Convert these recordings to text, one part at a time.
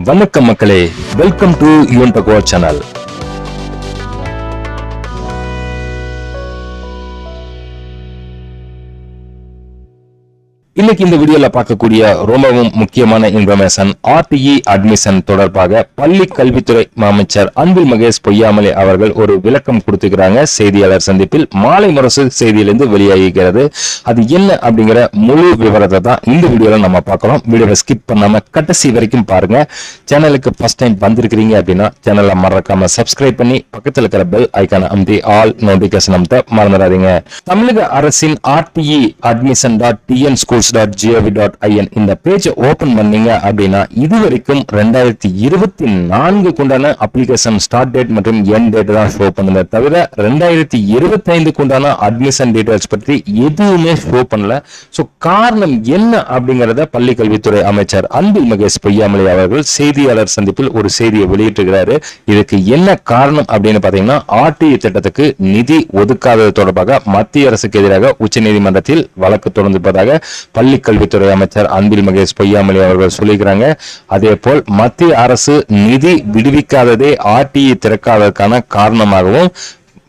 வணக்கம் மக்களே. Welcome to Yuvan Bhagava channel இன்னைக்கு இந்த வீடியோல பார்க்கக்கூடிய ரொம்பவும் முக்கியமான இன்ஃபர்மேஷன் ஆர்டிஇ அட்மிஷன் தொடர்பாக பள்ளி கல்வித்துறை அமைச்சர் அன்பில் மகேஷ் பொய்யாமலே அவர்கள் ஒரு விளக்கம் கொடுத்துக்கிறாங்க செய்தியாளர் சந்திப்பில் மாலை முரசு செய்தியிலிருந்து வெளியாகிறது அது என்ன அப்படிங்கிற முழு விவரத்தை தான் இந்த வீடியோல நம்ம பார்க்கிறோம். வீடியோவை ஸ்கிப் பண்ணாம கடைசி வரைக்கும் பாருங்க. சேனலுக்கு ஃபர்ஸ்ட் டைம் வந்திருக்கிறீங்க அப்படின்னா சேனலை மறக்காம சப்ஸ்கிரைப் பண்ணி பக்கத்துல இருக்கிற பெல் ஐக்கான அமுத்தி ஆல் நோட்டிபிகேஷன் அமுத்த மறந்துடாதீங்க. தமிழக அரசின் RTE admission dot TN schools dot GOV dot IN இந்த பேஜை ஓபன் பண்ணீங்க அப்படின்னா இது வரைக்கும் ரெண்டாயிரத்தி இருபத்தி நான்குக்குண்டான அப்ளிகேஷன் ஸ்டார்ட் டேட் மற்றும் என் டேட் தான் ஷோ பண்ணல தவிர ரெண்டாயிரத்தி இருபத்தி ஐந்துக்குண்டான அட்மிஷன் டீடைல்ஸ் பற்றி எதுவுமே ஷோ பண்ணல. ஸோ காரணம் என்ன அப்படிங்கிறத பள்ளி கல்வித்துறை அமைச்சர் அன்பில் மகேஷ் பொய்யாமலை அவர்கள் செய்தியாளர் சந்திப்பில் ஒரு செய்தியை வெளியிட்டிருக்கிறாரு. இதுக்கு என்ன காரணம் அப்படின்னு பார்த்தீங்கன்னா ஆர்டிஇ திட்டத்துக்கு நிதி ஒதுக்காதது தொடர்பாக மத்திய அரசுக்கு எதிராக உச்சநீதிமன்றத்தில் வழக்கு தொடர்ந்திருப்பதாக பள்ளி கல்வித்துறை அமைச்சர் அன்பில் மகேஷ் பொய்யாமொழி அவர்கள் சொல்லிக்கிறாங்க. அதே போல் மத்திய அரசு நிதி விடுவிக்காததே ஆர்டிஇ திறக்காததற்கான காரணமாகவும்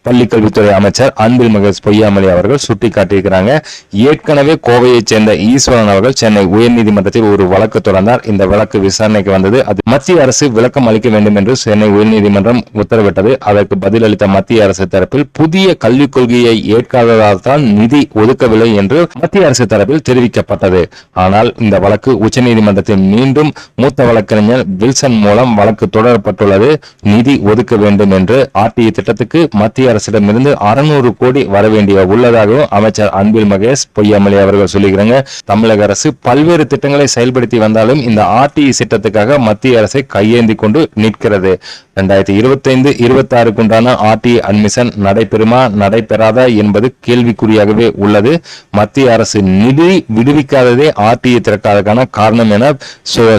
பள்ளிக்கல்வித்துறை அமைச்சர் அன்பில் மகேஷ் பொய்யாமொழி அவர்கள் சுட்டிக்காட்டியிருக்கிறாங்க. ஏற்கனவே கோவையைச் சேர்ந்த ஈஸ்வரன் அவர்கள் சென்னை உயர்நீதிமன்றத்தில் ஒரு வழக்கு தொடர்ந்தார். இந்த வழக்கு விசாரணைக்கு வந்தது. அது மத்திய அரசு விளக்கம் அளிக்க வேண்டும் என்று சென்னை உயர்நீதிமன்றம் உத்தரவிட்டது. அதற்கு பதிலளித்த மத்திய அரசு தரப்பில் புதிய கல்விக் கொள்கையை ஏற்காததால் தான் நிதி ஒதுக்கவில்லை என்று மத்திய அரசு தரப்பில் தெரிவிக்கப்பட்டது. ஆனால் இந்த வழக்கு உச்சநீதிமன்றத்தில் மீண்டும் மூத்த வழக்கறிஞர் வில்சன் மூலம் வழக்கு தொடரப்பட்டுள்ளது. நிதி ஒதுக்க வேண்டும் என்று ஆர்டிஇ திட்டத்துக்கு மத்திய அரசிடமிருந்து அறுநூறு கோடி வர வேண்டிய உள்ளதாகவும் அமைச்சர் அன்பில் மகேஷ் பொய்யாமொழி அவர்கள் சொல்லிக்கிறாங்க தமிழக அரசு பல்வேறு திட்டங்களை செயல்படுத்தி வந்தாலும் இந்த ஆர்டிஇ திட்டத்துக்காக மத்திய அரசை கையேந்தி கொண்டு நிற்கிறது. ரெண்டாயிரத்தி இருபத்தி ஐந்து இருபத்தி ஆறுக்குண்டான ஆர்டிஇ அட்மிஷன் நடைபெறுமா நடைபெறாதா என்பது கேள்விக்குறியாகவே உள்ளது. மத்திய அரசு நிதி விடுவிக்காததே ஆர்டிஇ திறக்காததுக்கான காரணம் என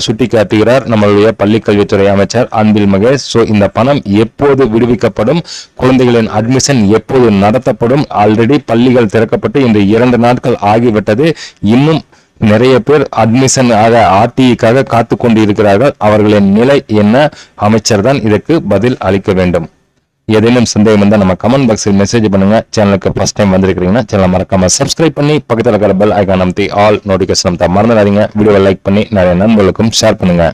சுட்டிக்காட்டுகிறார் நம்மளுடைய பள்ளிக்கல்வித்துறை அமைச்சர் அன்பில் மகேஷ். இந்த பணம் எப்போது விடுவிக்கப்படும்? குழந்தைகளின் அட்மிஷன் எப்போது நடத்தப்படும்? ஆல்ரெடி பள்ளிகள் திறக்கப்பட்டு இன்று இரண்டு நாட்கள் ஆகிவிட்டது. இன்னும் நிறைய பேர் அட்மிஷன் ஆக ஆர்டிஇக்காக காத்து கொண்டு இருக்கிறார்கள் அவர்களின் நிலை என்ன? அமைச்சர் தான் இதற்கு பதில் அளிக்க வேண்டும். ஏதேனும் சந்தேகம் இருந்தால் நம்ம கமெண்ட் பாக்ஸில் மெசேஜ் பண்ணுங்க. சேனலுக்கு ஃபர்ஸ்ட் டைம் வந்திருக்கிறீங்கன்னா சேனலை மறக்காம சப்ஸ்கிரைப் பண்ணி பக்கத்தில் இருக்கிற பெல் ஐக்கான் அமைத்தி ஆல் நோட்டிஃபிகேஷன் மறந்துடாதீங்க. வீடியோவை லைக் பண்ணி நிறைய நண்பர்களுக்கும் ஷேர் பண்ணுங்க.